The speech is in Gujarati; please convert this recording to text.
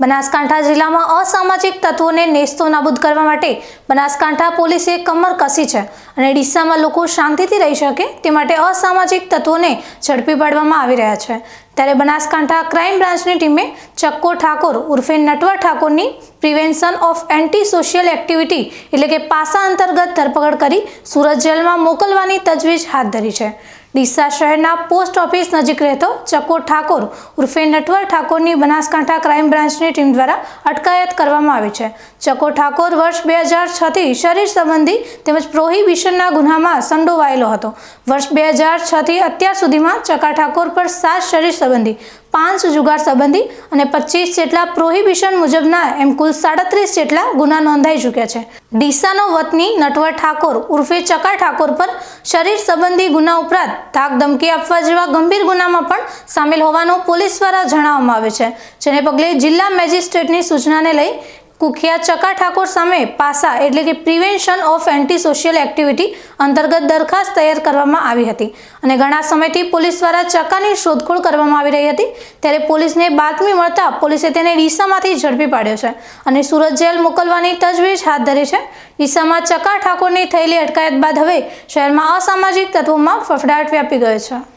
બનાસકાંઠા જિલ્લામાં અસામાજિક તત્વોને નેસ્તો નાબૂદ કરવા માટે બનાસકાંઠા પોલીસે કમર કસી છે અને ડીસામાં લોકો શાંતિથી રહી શકે તે માટે અસામાજિક તત્વોને ઝડપી પાડવામાં આવી રહ્યા છે. ત્યારે બનાસકાંઠા ક્રાઇમ બ્રાન્ચની ટીમે ચક્કો ઠાકોર ઉર્ફે Natwar ઠાકોરની prevention of anti social activity એટલે કે પાસા અંતર્ગત ધરપકડ કરી સુરત જેલમાં મોકલવાની તજવીજ હાથ ધરી છે. ડીસા શહેરના પોસ્ટ ઓફિસ નજીક રહેતો ચકો ઠાકોર, ઉર્ફે નટવર ઠાકોરની બનાસકાંઠા ક્રાઇમ બ્રાન્ચની ટીમ દ્વારા અટકાયત કરવામાં આવી છે. ચકો ઠાકોર વર્ષ બે હજાર છથી શરીર સંબંધી તેમજ પ્રોહિબિશનના ગુનામાં સંડોવાયેલો હતો. વર્ષ બે હજાર છથી અત્યાર સુધીમાં ચકા ઠાકોર પર સાત શરીર સંબંધી પાંચ જુગાર સંબંધી અને પચીસ જેટલા પ્રોહિબિશન મુજબના એમ કુલ સાડત્રીસ જેટલા ગુના નોંધાઈ ચૂક્યા છે. ડીસાનો વતની નટવર ઠાકોર ઉર્ફે ચકા ઠાકોર પર શરીર સંબંધી ગુના ઉપરાંત ધાક ધમકી આપવા જેવા ગંભીર ગુનામાં પણ સામેલ હોવાનું પોલીસ દ્વારા જણાવવામાં આવે છે. જેને પગલે જિલ્લા મેજિસ્ટ્રેટની સૂચનાને લઈ કુખ્યાત ચકા ઠાકોર સામે પાસા એટલે કે prevention of anti social activity અંતર્ગત દરખાસ્ત તૈયાર કરવામાં આવી હતી અને ઘણા સમયથી પોલીસ દ્વારા ચકાની શોધખોળ કરવામાં આવી રહી હતી ત્યારે પોલીસને બાતમી મળતા પોલીસે તેને ડીસામાંથી ઝડપી પાડ્યો છે અને સુરત જેલ મોકલવાની તજવીજ હાથ ધરી છે. ડીસામાં ચકા ઠાકોરની થયેલી અટકાયત બાદ હવે શહેરમાં અસામાજિક તત્વોમાં ફફડાટ વ્યાપી ગયો છે.